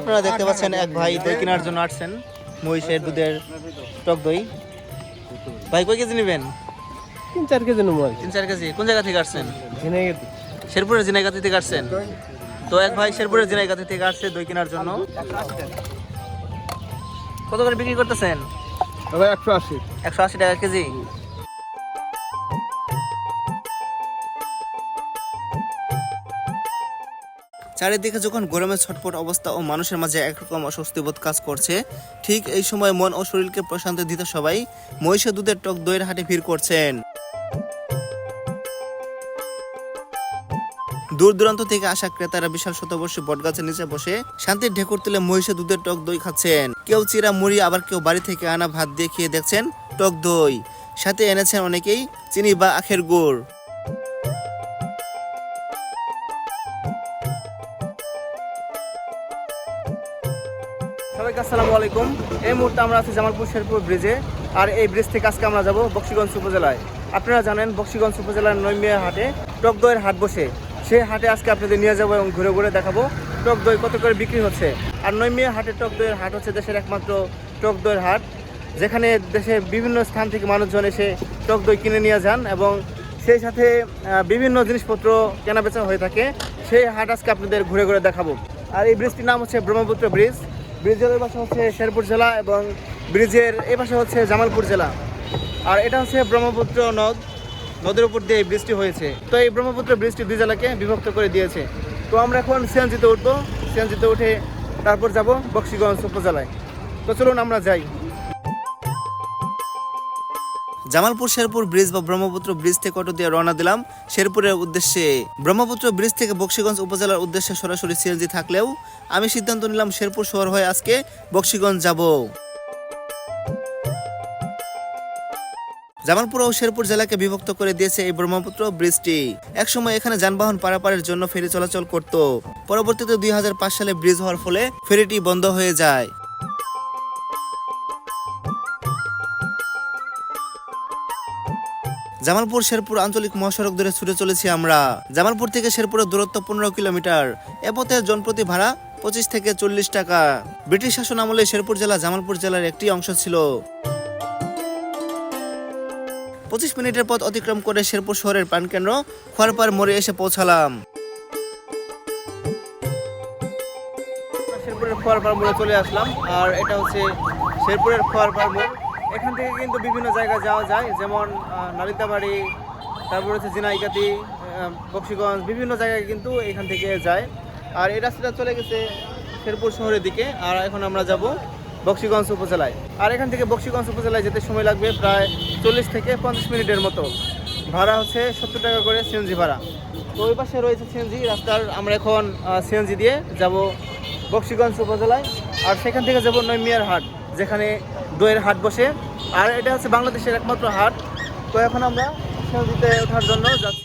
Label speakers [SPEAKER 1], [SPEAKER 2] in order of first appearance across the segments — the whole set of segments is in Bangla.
[SPEAKER 1] আপনারা দেখতে পাচ্ছেন এক ভাই দই কেনার জন্য আসছেন। মহিষের দুধের টক দই। ভাই কয় কেজি নেবেন?
[SPEAKER 2] তিন চার কেজি নেব
[SPEAKER 1] তিন চার কেজি। কোন জায়গা থেকে আসছেন? শেরপুরের জিনাইগাতি থেকে আসছেন? তো এক ভাই শেরপুরের জিনাইগাতি থেকে আসছে দই কেনার জন্য। কত করে বিক্রি করতেছেন?
[SPEAKER 2] একশো আশি।
[SPEAKER 1] একশো আশি টাকা কেজি? চারিদিকে যখন গরমের ছটপট অবস্থা ও মানুষের মাঝে একরকম অস্বস্তিবোধ কাজ করছে, ঠিক এই সময় মন ও শরীরকে প্রশান্তি দিতে সবাই মহিষে দুধের টক দইয়ের হাটে ভিড় করছেন। দূর দূরান্ত থেকে আসা ক্রেতারা বিশাল শতবর্ষী বটগাছের নিচে বসে শান্তির ঢেকুর তুলে মহিষে দুধের টক দই খাচ্ছেন। কেউ চিরা মুড়ি, আবার কেউ বাড়ি থেকে আনা ভাত দিয়ে খেয়ে দেখছেন টক দই। সাথে এনেছেন অনেকেই চিনি বা আখের গুড়। সবাইকে আসসালামু আলাইকুম। এই মুহূর্তে আমরা আছি জামালপুর শেরপুর ব্রিজে, আর এই ব্রিজ থেকে আজকে আমরা যাব বক্সিগঞ্জ উপজেলায়। আপনারা জানেন বক্সিগঞ্জ উপজেলার নৈমিয়া হাটে টক দইয়ের হাট বসে। সেই হাটে আজকে আপনাদের নিয়ে যাব এবং ঘুরে ঘুরে দেখাবো টক দই কত করে বিক্রি হচ্ছে। আর নৈমিয়া হাটে টক দইয়ের হাট হচ্ছে দেশের একমাত্র টক দইয়ের হাট, যেখানে দেশের বিভিন্ন স্থান থেকে মানুষজন এসে টক দই কিনে নিয়ে যান এবং সেই সাথে বিভিন্ন জিনিসপত্র কেনাবেচা হয়ে থাকে। সেই হাট আজকে আপনাদের ঘুরে ঘুরে দেখাবো। আর এই ব্রিজটির নাম হচ্ছে ব্রহ্মপুত্র ব্রিজ। ব্রিজের ওই পাশে হচ্ছে শেরপুর জেলা এবং ব্রিজের এই পাশে হচ্ছে জামালপুর জেলা। আর এটা হচ্ছে ব্রহ্মপুত্র নদ, নদের উপর দিয়ে বৃষ্টি হয়েছে। তো এই ব্রহ্মপুত্র বৃষ্টি দুই জেলাকে বিভক্ত করে দিয়েছে। তো আমরা এখন সিএনজিতে উঠবো। সিএনজিতে উঠে তারপর যাব বক্সিগঞ্জ উপজেলায়। তো চলুন আমরা যাই। জামালপুর, শেরপুর ব্রিজ বা ব্রহ্মপুত্র ব্রিজ থেকে অটো দিয়ে রওনা দিলাম। শেরপুরের উদ্দেশ্যে, ব্রহ্মপুত্র ব্রিজ থেকে বক্সিগঞ্জ উপজেলার উদ্দেশ্যে সরাসরি সিএনজি থাকলেও আমি সিদ্ধান্ত নিলাম শেরপুর শহর হয়ে আজকে বক্সিগঞ্জ যাব। জামালপুর ও শেরপুর জেলাকে বিভক্ত করে দিয়েছে এই ব্রহ্মপুত্র ব্রিজটি। একসময় এখানে যানবাহন পারাপারের জন্য ফেরি চলাচল করত। পরবর্তীতে দুই হাজার পাঁচ সালে ব্রিজ হওয়ার ফলে ফেরিটি বন্ধ হয়ে যায়। জামালপুর শেরপুর আঞ্চলিক মহাসড়ক ধরে ছুটে চলেছি আমরা। জামালপুর থেকে শেরপুরের দূরত্ব পনেরো কিলোমিটার। এ পথে জনপ্রতি ভাড়া পঁচিশ থেকে চল্লিশ টাকা। ব্রিটিশ শাসন আমলে শেরপুর জেলা জামালপুর জেলার একটি অংশ ছিল। পঁচিশ মিনিটের পথ অতিক্রম করে শেরপুর শহরের প্রাণকেন্দ্র খোয়ারপাড় মোড়ে এসে পৌঁছালাম। শেরপুরের খোয়ারপাড় মোড়ে চলে আসলাম। আর এটা হচ্ছে শেরপুরের খোয়ারপাড় মোড়। এখান থেকে কিন্তু বিভিন্ন জায়গায় যাওয়া যায়, যেমন নালিতাবাড়ি, তারপর হচ্ছে জিনাইকাতি বক্সিগঞ্জ, বিভিন্ন জায়গায় কিন্তু এখান থেকে যায়। আর এই রাস্তাটা চলে গেছে শেরপুর শহরের দিকে, আর এখন আমরা যাব বক্সিগঞ্জ উপজেলায়। আর এখান থেকে বক্সিগঞ্জ উপজেলায় যেতে সময় লাগবে প্রায় চল্লিশ থেকে পঞ্চাশ মিনিটের মতো। ভাড়া হচ্ছে সত্তর টাকা করে সিএনজি ভাড়া। তো ওই পাশে রয়েছে সিএনজি, রাস্তার আমরা এখন সিএনজি দিয়ে যাব বক্সিগঞ্জ উপজেলায়। আর সেখান থেকে যাব নৈমিয়ার হাট, যেখানে দইয়ের হাট বসে। আর এটা হচ্ছে বাংলাদেশের একমাত্র হাট। তো এখন আমরা সিএনজিতে ওঠার জন্য যাচ্ছি।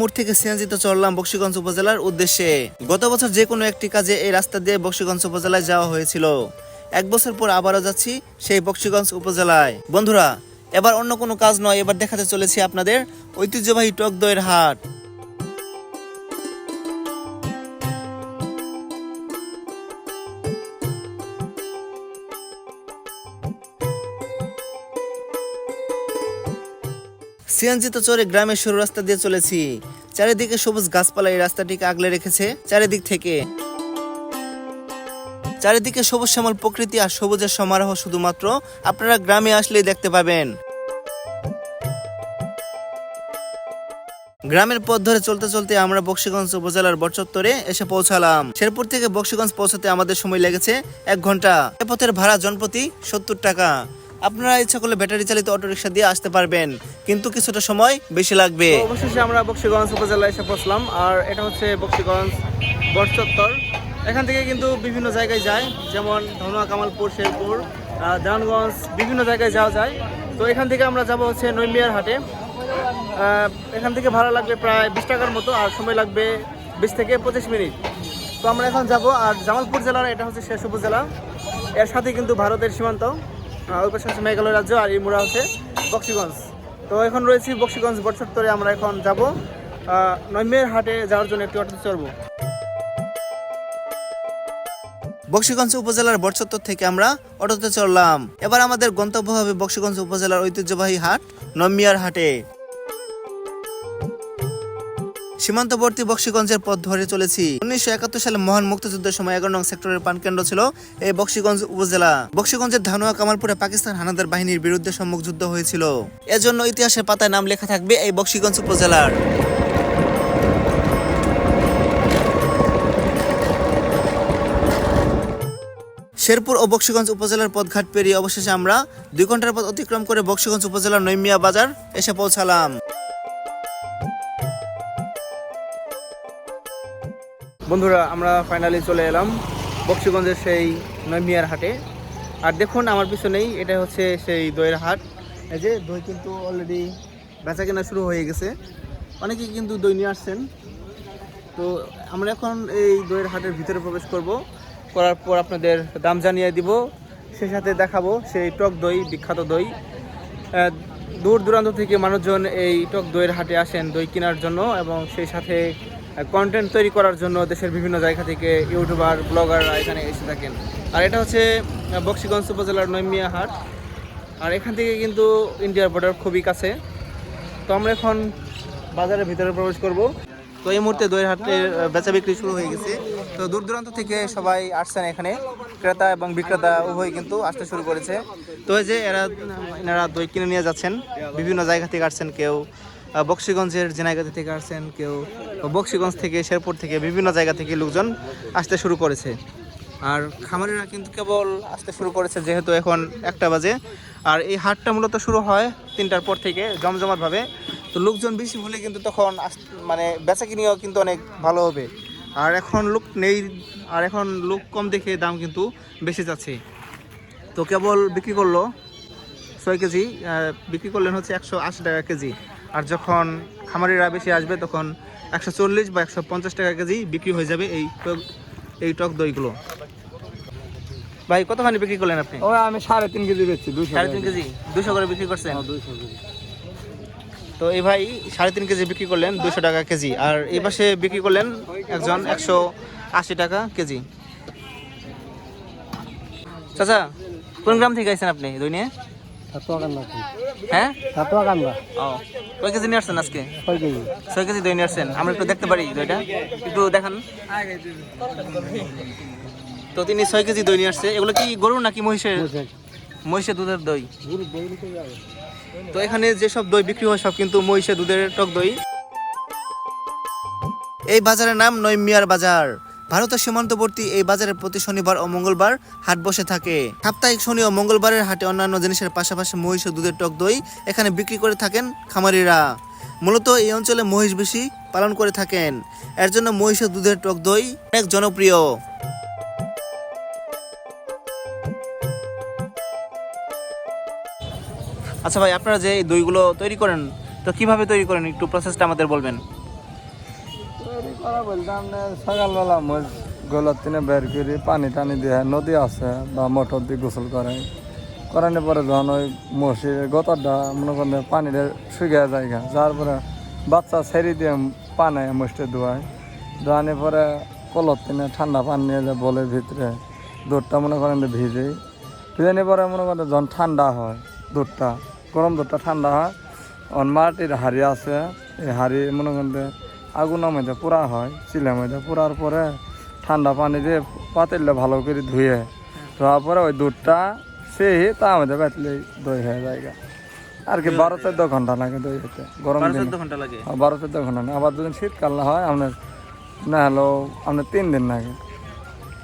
[SPEAKER 1] মোড় থেকে সিএনজিতে বক্সিগঞ্জ উপজেলার উদ্দেশ্যে। গত বছর যে কোনো একটি কাজে এই রাস্তা দিয়ে বক্সিগঞ্জ উপজেলায় যাওয়া হয়েছিল। এক বছর পর আবারও যাচ্ছি সেই বক্সিগঞ্জ উপজেলায়। বন্ধুরা, এবার অন্য কোনো কাজ নয়, এবার দেখাতে চলেছি আপনাদের ঐতিহ্যবাহী টক দইয়ের হাট। সিএনজিতে চড়ে গ্রামের সরু রাস্তা দিয়ে চলেছি। চারিদিকে সবুজ গাছপালা এই রাস্তাটিকে আগলে রেখেছে। চারিদিক থেকে চারিদিকে সবুজ শ্যামল প্রকৃতি আর সবুজের সমারোহ শুধুমাত্র আপনারা গ্রামে আসলেই দেখতে পাবেন। গ্রামের পথ ধরে চলতে চলতে আমরা বক্সিগঞ্জ উপজেলার বটচত্বরে এসে পৌঁছালাম। শেরপুর থেকে বক্সিগঞ্জ পৌঁছাতে আমাদের সময় লেগেছে এক ঘণ্টা। এ পথের ভাড়া জনপ্রতি সত্তর টাকা। আপনারা ইচ্ছা করলে ব্যাটারি চালিত অটোরিকশা দিয়ে আসতে পারবেন কিন্তু কিছুটা সময় বেশি লাগবে। অবশেষে আমরা বক্সিগঞ্জ উপজেলায় এসে পৌঁছলাম আর এটা হচ্ছে বক্সিগঞ্জ বটচত্বর। এখান থেকে কিন্তু বিভিন্ন জায়গায় যায় যেমন ধনুয়া কামালপুর শেরপুর আহ, দেওয়ানগঞ্জ বিভিন্ন জায়গায় যাওয়া যায়। তো এখান থেকে আমরা যাব হচ্ছে নৈমিয়ার হাটে। এখান থেকে ভাড়া লাগবে প্রায় বিশ টাকার মতো আর সময় লাগবে বিশ থেকে পঁচিশ মিনিট। তো আমরা এখন যাব আর জামালপুর জেলার এটা হচ্ছে শেষ উপজেলা। এর সাথে কিন্তু ভারতের সীমান্ত। ওই পাশে হচ্ছে মেঘালয় রাজ্য আর ইমুরা হচ্ছে বক্সিগঞ্জ। তো এখন রয়েছি বক্সিগঞ্জ বটসত্তরে আমরা এখন যাব নৈমের হাটে যাওয়ার জন্য একটি অটোতে চড়বো। বক্সিগঞ্জ উপজেলার বটসত্তর থেকে আমরা অটোতে চড়লাম। এবার আমাদের গন্তব্য হবে বক্সিগঞ্জ উপজেলার ঐতিহ্যবাহী হাট নমিয়ার হাটে। সীমান্তবর্তী বক্সিগঞ্জের পথ ধরে চলেছি। উনিশশো একাত্তর সালে মহান মুক্তিযুদ্ধের সময় এগারো নং সেক্টরের প্রাণকেন্দ্র ছিল এই বক্সিগঞ্জ উপজেলা। বক্সিগঞ্জের ধানুয়া কামালপুরে পাকিস্তান হানাদার বাহিনীর বিরুদ্ধে সম্মুখ যুদ্ধ হয়েছিল। এজন্য ইতিহাসের পাতায় নাম লেখা থাকবে এই বক্সিগঞ্জ উপজেলার। শেরপুর ও বক্সিগঞ্জ উপজেলার পথঘাট পেরিয়ে অবশেষে আমরা দুই ঘণ্টার পথ অতিক্রম করে বক্সিগঞ্জ উপজেলার নৈমিয়া বাজার এসে পৌঁছালাম। বন্ধুরা, আমরা ফাইনালি চলে এলাম বক্সিগঞ্জের সেই নৈমিয়ার হাটে। আর দেখুন, আমার পিছনেই এটা হচ্ছে সেই দইয়ের হাট। এই যে দই কিন্তু অলরেডি বেচা কেনা শুরু হয়ে গেছে। অনেকেই কিন্তু দই নিয়ে আসছেন। তো আমরা এখন এই দইয়ের হাটের ভিতরে প্রবেশ করব। করার পর আপনাদের দাম জানিয়ে দিব। সেই সাথে দেখাবো সেই টক দই, বিখ্যাত দই। দূর দূরান্ত থেকে মানুষজন এই টক দইয়ের হাটে আসেন দই কেনার জন্য এবং সেই সাথে কন্টেন্ট তৈরি করার জন্য দেশের বিভিন্ন জায়গা থেকে ইউটিউবার, ব্লগাররা এখানে এসে থাকেন। আর এটা হচ্ছে বক্সিগঞ্জ উপজেলার নৈমিয়া হাট। আর এখান থেকে কিন্তু ইন্ডিয়ার বর্ডার খুবই কাছে। তো আমরা এখন বাজারের ভিতরে প্রবেশ করব। তো এই মুহূর্তে দইয়ের হাটের বেচা বিক্রি শুরু হয়ে গেছে। তো দূর দূরান্ত থেকে সবাই আসছেন এখানে। ক্রেতা এবং বিক্রেতা উভয় কিন্তু আসতে শুরু করেছে। তো এই যে এরা, এনারা দই কিনে নিয়ে যাচ্ছেন। বিভিন্ন জায়গা থেকে আসছেন কেউ। বক্সিগঞ্জের জেনাইগাতি থেকে আসছেন কেউ বক্সিগঞ্জ থেকে, শেরপুর থেকে, বিভিন্ন জায়গা থেকে লোকজন আসতে শুরু করেছে। আর খামারিরা কিন্তু কেবল আসতে শুরু করেছে যেহেতু এখন একটা বাজে। আর এই হাটটা মূলত শুরু হয় তিনটার পর থেকে জমজমাটভাবে। তো লোকজন বেশি হলে কিন্তু তখন মানে বেচা কিনিও কিন্তু অনেক ভালো হবে। আর এখন লোক নেই, আর এখন লোক কম দেখে দাম কিন্তু বেশি যাচ্ছে। তো কেবল বিক্রি করল ছয় কেজি বিক্রি করলেন হচ্ছে একশো আশি টাকা কেজি। আর যখন খামারিরা বেশি আসবে তখন একশো চল্লিশ বা একশো পঞ্চাশ টাকা কেজি বিক্রি হয়ে যাবে এই টক- এই টক দইগুলো। ভাই কত মানে বিক্রি করলেন আপনি?
[SPEAKER 2] ও আমি সাড়ে তিন কেজি বেচছি
[SPEAKER 1] সাড়ে তিন কেজি। দুশো করে বিক্রি করছেন?
[SPEAKER 2] কেজি
[SPEAKER 1] তো এই ভাই সাড়ে তিন কেজি বিক্রি করলেন দুশো টাকা কেজি। আর এই পাশে বিক্রি করলেন একজন একশো আশি টাকা কেজি। চাচা কোন গ্রাম থেকে আইছেন আপনি দই নিয়ে? হ্যাঁ? ও। কয় কেজি নিয়ে আসছেন আজকে?
[SPEAKER 2] ছয় কেজি।
[SPEAKER 1] ছয় কেজি দই নিয়ে আসছেন। আমরা একটু দেখতে পারি দইটা। একটু দেখান। তো তিনি ছয় কেজি দই নিয়ে আসছে। এগুলো কি গরুর নাকি মহিষের? মহিষের। দুধের দই। তো এখানে যেসব দই বিক্রি হয় সব কিন্তু মহিষের দুধের টক দই। এই বাজারের নাম নৈমিয়ার বাজার। ভারতের সীমান্তবর্তী এই বাজারে প্রতি শনিবার ও মঙ্গলবার হাট বসে থাকে। সাপ্তাহিক শনি ও মঙ্গলবারের হাটে অন্যান্য জিনিসের পাশাপাশি মহিষ ও দুধের টক দই এখানে বিক্রি করে থাকেন খামারিরা। মূলত এই অঞ্চলে মহিষ বেশি পালন করে থাকেন। এর জন্য মহিষ ও দুধের টক দই অনেক জনপ্রিয়। আচ্ছা ভাই, আপনারা যে দইগুলো তৈরি করেন, তো কীভাবে তৈরি করেন? একটু প্রসেসটা আমাদের বলবেন।
[SPEAKER 2] তৈরি করা বলতে আমরা সকালবেলা মোজ গোলার তিনে বের করি, পানি টানি দিয়ে নদী আছে বা মোটর দিয়ে গোসল করে করানোর পরে যখন ওই মসির গোতরটা মনে করেন পানিটা শুকিয়ে যায়। যার পরে বাচ্চা ছেড়ে দিয়ে পানে মুষ্টে ধোয়ায় ধোয়ানোর পরে কলর তিনে ঠান্ডা পানি নিয়ে বলের ভিতরে, দুধটা মনে করেন ভিজে ভিজানোর পরে মনে করেন যখন ঠান্ডা হয় দুধটা, গরম দুধটা ঠান্ডা হয় অন মাটির হাড়ি আছে, এই হাড়ি মনে করেন আগুনের মধ্যে পোড়া হয় চিলের মধ্যে পোড়ার পরে ঠান্ডা পানি দিয়ে পাতিলে ভালো করে ধুয়ে ধোয়ার পরে ওই দুধটা সেই তার মধ্যে বেতলে দই হয়ে যায় আর কি বারো চোদ্দ ঘণ্টা লাগে দই হতে গরম
[SPEAKER 1] চোদ্দ ঘণ্টা লাগে?
[SPEAKER 2] হ্যাঁ, বারো চোদ্দ ঘণ্টা না আবার যদি শীতকাল না হয় আপনার না হলো আপনার তিন দিন লাগে।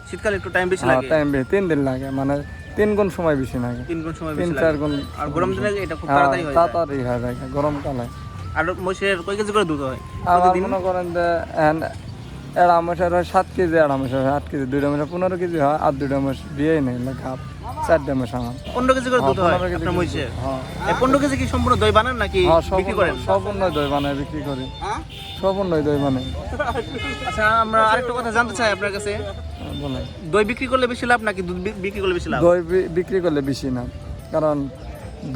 [SPEAKER 1] শীতকালে একটু টাইম বেশি
[SPEAKER 2] হ্যাঁ
[SPEAKER 1] লাগে?
[SPEAKER 2] টাইম বেশি তিন দিন লাগে মানে তিন গুণ সময় বেশি লাগে।
[SPEAKER 1] তিন গুণ সময়
[SPEAKER 2] তিন চার গুণ
[SPEAKER 1] আর গরম দিনে এটা খুব
[SPEAKER 2] হ্যাঁ,
[SPEAKER 1] তাড়াতাড়ি হয়ে যায়।
[SPEAKER 2] তাড়াতাড়ি হয়ে গরমকালে।
[SPEAKER 1] আর মহিষের কয় কেজি করে দুধ হয়?
[SPEAKER 2] মনে করেন যে এড়া হয় সাত কেজি এড়া মাসের হয় আট কেজি দুইটা পনেরো কেজি হয় আর দুইটা মাস বিয়েই নেই লেখা চারটা মাস আমার।
[SPEAKER 1] পনেরো কেজি করে দুধ হয় আপনার মহিষের?
[SPEAKER 2] হ্যাঁ।
[SPEAKER 1] পনেরো কেজি কি সম্পূর্ণ দই বানান নাকি
[SPEAKER 2] হ্যাঁ
[SPEAKER 1] বিক্রি করেন?
[SPEAKER 2] সম্পূর্ণ দই বানায় বিক্রি করি। সম্পূর্ণ দই বানাই।
[SPEAKER 1] আচ্ছা আমরা আরেকটা কথা জানতে চাই আপনার কাছে। দই বিক্রি করলে বেশি লাভ নাকি দুধ বিক্রি করলে বেশি লাভ?
[SPEAKER 2] দই বিক্রি করলে বেশি না। কারণ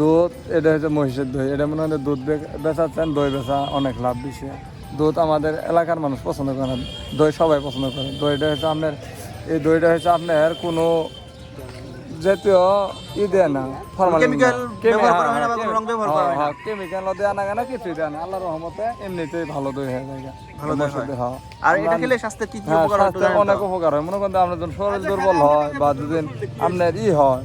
[SPEAKER 2] দুধ এটা হচ্ছে মহিষের দই। এটা মনে হয় দুধ বেচাচ্ছেন দই বেচা অনেক লাভ বেশি। দুধ আমাদের এলাকার মানুষ পছন্দ করে না। দই সবাই পছন্দ করে। দইটা হচ্ছে আপনার এই দইটা হচ্ছে আপনার কোনো জাতীয় ই দেয় না ফরমালিন। কেমিক্যাল দেওয়া না কেন কিছুই দেয় না। রহমতে এমনিতেই ভালো দই হয়ে যায়
[SPEAKER 1] হয়। আর এটা খেলে স্বাস্থ্যের কি কি
[SPEAKER 2] হ্যাঁ অনেক উপকার হয়। মনে করেন আপনার যখন শরীর দুর্বল হয় বা যদি আপনার ই হয়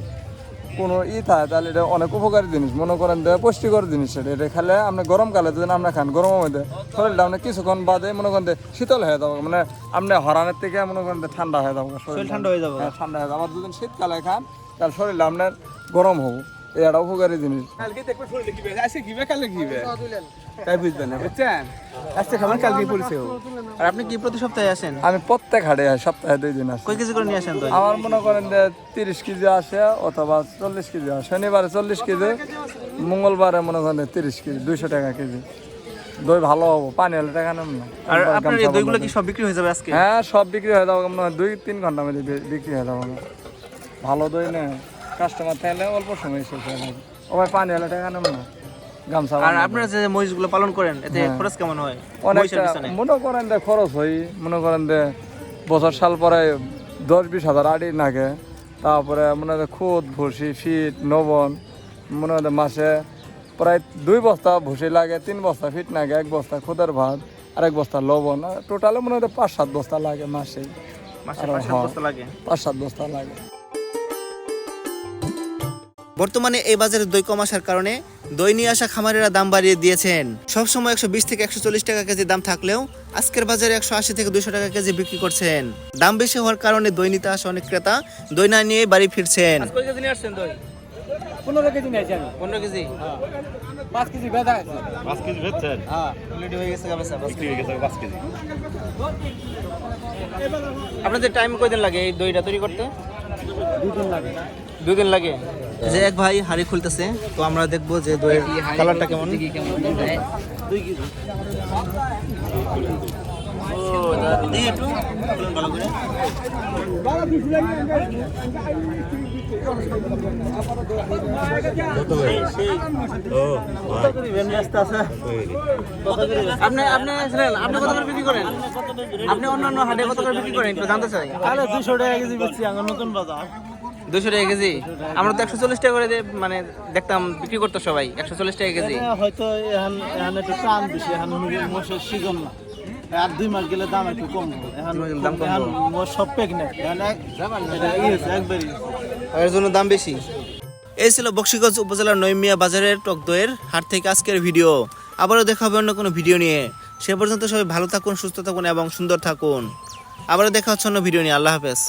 [SPEAKER 2] কোনো ই থাকে তাহলে এটা অনেক উপকারী জিনিস। মনে করেন যে পুষ্টিকর জিনিস এটা। এটা খেলে আপনি গরমকালে যদি আপনি খান গরমের মধ্যে শরীরটা আপনি কিছুক্ষণ বাদে মনে করেন দে শীতল হয়ে যাবে। মানে আপনি হরানের থেকে মনে করেন ঠান্ডা হয়ে যাবে
[SPEAKER 1] শরীর ঠান্ডা হয়ে যাবে।
[SPEAKER 2] হ্যাঁ, ঠান্ডা হয়ে যাবে। আবার যদি শীতকালে খান তাহলে শরীরটা আপনার গরম হব। একটা উপকারী জিনিস।
[SPEAKER 3] কালকে দেখবে শরীরে কি আজকে কিবে কালে কিবে তাই বুঝবেন না বুঝছেন? আজকে খাবার কালকে পড়ছে
[SPEAKER 1] আর আপনি কি প্রতি সপ্তাহে আসেন?
[SPEAKER 2] আমি প্রত্যেক হাটে সপ্তাহে দুই দিন আসি।
[SPEAKER 1] কয় কেজি করে নিয়ে আসেন দই
[SPEAKER 2] আমার মনে করেন যে তিরিশ কেজি আসে অথবা চল্লিশ কেজি আসে। শনিবারে চল্লিশ কেজি মঙ্গলবারে মনে করেন তিরিশ কেজি দুইশো টাকা কেজি। দই ভালো হব পানি হলে টাকা নেব না।
[SPEAKER 1] আর আপনার এই দইগুলো কি সব বিক্রি হয়ে যাবে আজকে?
[SPEAKER 2] হ্যাঁ সব বিক্রি হয়ে যাবে মনে হয় দুই তিন ঘণ্টা মধ্যে বিক্রি হয়ে যাবে ভালো দই না কাস্টমার থাকলে অল্প সময় শেষ হয়ে যাবে ও ভাই পানি হলে টাকা নেব না। গামছা
[SPEAKER 1] আর আপনারা যে মহিষগুলো পালন করেন এতে
[SPEAKER 2] হ্যাঁ।
[SPEAKER 1] খরচ কেমন হয়?
[SPEAKER 2] অনেকটা মনে করেন যে খরচ হই মনে করেন যে বছর সাল পরে দশ বিশ হাজার আড়ি নাগে তারপরে মনে হয় খুদ ভুসি ফিট নবন মনে হয় মাসে প্রায় দুই বস্তা ভুসি লাগে তিন বস্তা ফিট লাগে এক বস্তা খুদের ভাত আর এক বস্তা লবণ টোটালে মনে হয় পাঁচ সাত বস্তা লাগে মাসে।
[SPEAKER 1] পাঁচ সাত
[SPEAKER 2] হ্যাঁ।
[SPEAKER 1] বস্তা লাগে। বর্তমানে এই বাজারে দই কম আসার কারণে দই নিয়ে আসা খামারেরা দাম বাড়িয়ে দিয়েছেন। সবসময় একশো বিশ থেকে একশো চল্লিশ টাকা কেজি দাম থাকলেও আজকের বাজারে একশো আশি থেকে দুশো টাকা কেজি বিক্রি করছেন। দাম বেশি হওয়ার কারণে দই নিতে আসা অনেক ক্রেতা দই না নিয়ে বাড়ি ফিরছেন।
[SPEAKER 3] পনেরো কেজি নিয়েছি আমি।
[SPEAKER 1] পনেরো কেজি?
[SPEAKER 3] পাঁচ কেজি বেদা আছে।
[SPEAKER 4] পাঁচ কেজি ভেতর
[SPEAKER 1] হ্যাঁ। অলরেডি হয়ে গেছে গামছা
[SPEAKER 4] বিক্রি হয়ে গেছে পাঁচ কেজি।
[SPEAKER 1] আপনাদের টাইম কয়দিন লাগে এই দইটা তৈরি করতে?
[SPEAKER 3] দুদিন লাগে।
[SPEAKER 1] দুদিন লাগে? যে এক ভাই হাড়ি খুলতেছে, তো আমরা দেখব যে দইয়ের কালারটা কেমন। আপনি অন্যান্য হাটে কত করে বিক্রি করেন জানতে চাই।
[SPEAKER 3] আরে দুশো টাকা কেজি বেচছি নতুন বাজার।
[SPEAKER 1] দুশো টাকা কেজি? আমরা তো একশো চল্লিশ টাকা করে মানে দেখতাম বিক্রি করতো সবাই একশো চল্লিশ টাকা কেজি।
[SPEAKER 3] হয়তো এখন একটু টান বেশি এখন মোষের সিজন না। আর দুই মাস গেলে দাম একটু কম। এখন
[SPEAKER 1] দাম কম
[SPEAKER 3] মোষ সব হয়েছে একবারই।
[SPEAKER 1] এর জন্য দাম বেশি। এই ছিল বক্সিগঞ্জ উপজেলার নৈমিয়া বাজারের টক দইয়ের হাট থেকে আজকের ভিডিও। আবারও দেখা হবে অন্য কোনো ভিডিও নিয়ে। সে পর্যন্ত সবাই ভালো থাকুন সুস্থ থাকুন এবং সুন্দর থাকুন। আবারও দেখা হচ্ছে অন্য ভিডিও নিয়ে। আল্লাহ হাফেজ।